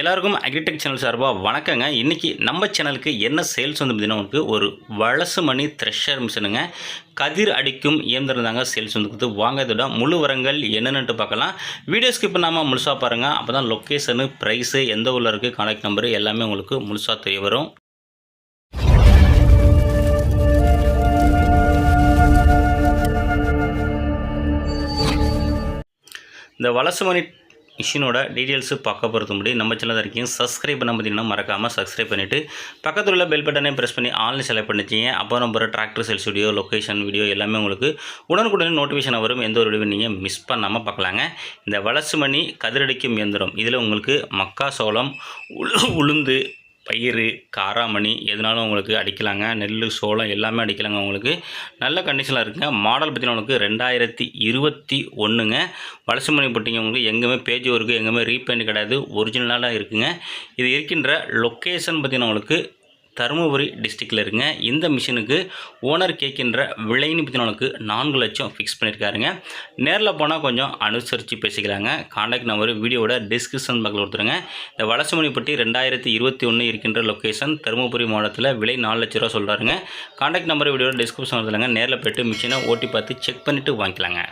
எல்லாருக்கும் agritech channel சார்பாக வணக்கங்க. இன்றைக்கி நம்ம சேனலுக்கு என்ன சேல்ஸ் வந்து பார்த்தீங்கன்னா உங்களுக்கு ஒரு வளசு மணி த்ரெஷர் மிஷினுங்க கதிர் அடிக்கும் இயந்திரம் தாங்க சேல்ஸ் வந்து கொடுத்து வாங்க. இதோட முழு வரங்கள் என்னென்னு பார்க்கலாம். வீடியோ ஸ்கிப் பண்ணாமல் முழுசாக பாருங்கள் அப்போ தான் லொக்கேஷனு ப்ரைஸு எந்த ஊரில் இருக்குது கான்டாக்ட் நம்பரு எல்லாமே உங்களுக்கு முழுசாக தெரிய வரும். இந்த வளசு மணி மிஷினோட டீட்டெயில்ஸு பார்க்க போகிறது முன்னாடி நம்ம சேனல் இருக்கீங்க. சப்ஸ்கிரைப் பண்ண பார்த்தீங்கன்னா மறக்காமல் சப்ஸ்கிரைப் பண்ணிவிட்டு பக்கத்தில் உள்ள பெல் பட்டனே ப்ரெஸ் பண்ணி ஆன்லைன் செலக்ட் பண்ணிச்சிங்க அப்போ நம்ம tractor sales video location video எல்லாமே உங்களுக்கு உடனுக்குடனே நோட்டிஃபிகேஷன் வரும். எந்த ஒரு வீடியோ நீங்கள் மிஸ் பண்ணாமல் பார்க்கலாங்க. இந்த வளர்ச்சி மணி கதிரடிக்கும் இயந்திரம். இதில் உங்களுக்கு மக்கா சோளம் உளுந்து பயிர் காராமணி எதுனாலும் உங்களுக்கு அடிக்கலாங்க. நெல் சோளம் எல்லாமே அடிக்கலாங்க உங்களுக்கு. நல்ல கண்டிஷனில் இருக்குங்க. மாடல் பார்த்தீங்கன்னா உங்களுக்கு ரெண்டாயிரத்தி இருபத்தி ஒன்றுங்க வலசுமணி போட்டிங்க உங்களுக்கு எங்கேயுமே பேஜ் இருக்குது எங்கேயுமே ரீபெயிண்ட் கிடையாது. ஒரிஜினலாக இருக்குங்க. இது இருக்கின்ற லொக்கேஷன் பார்த்தீங்கன்னா உங்களுக்கு தருமபுரி டிஸ்ட்ரிக்டில் இருங்க. இந்த மிஷினுக்கு ஓனர் கேட்கின்ற விலைன்னு பற்றி நான்கு லட்சம் ஃபிக்ஸ் பண்ணியிருக்காருங்க. நேரில் போனால் கொஞ்சம் அனுசரித்து பேசிக்கலாங்க. காண்டாக்ட் நம்பர் வீடியோட டிஸ்கிரிப்ஷன் பக்கத்தில் கொடுத்துருங்க. இந்த வளசமணிப்பட்டி ரெண்டாயிரத்தி இருபத்தி ஒன்று இருக்கின்ற லொக்கேஷன் தருமபுரி மாவட்டத்தில் விலை நாலு லட்ச ரூபா சொல்கிறாருங்க காண்டாக்ட் நம்பர் வீடியோட டிஸ்கிரிப்ஷன் கொடுத்துருங்க. நேரில் போய்ட்டு மிஷினை ஓட்டி பார்த்து செக் பண்ணிவிட்டு வாங்கிக்கலாங்க.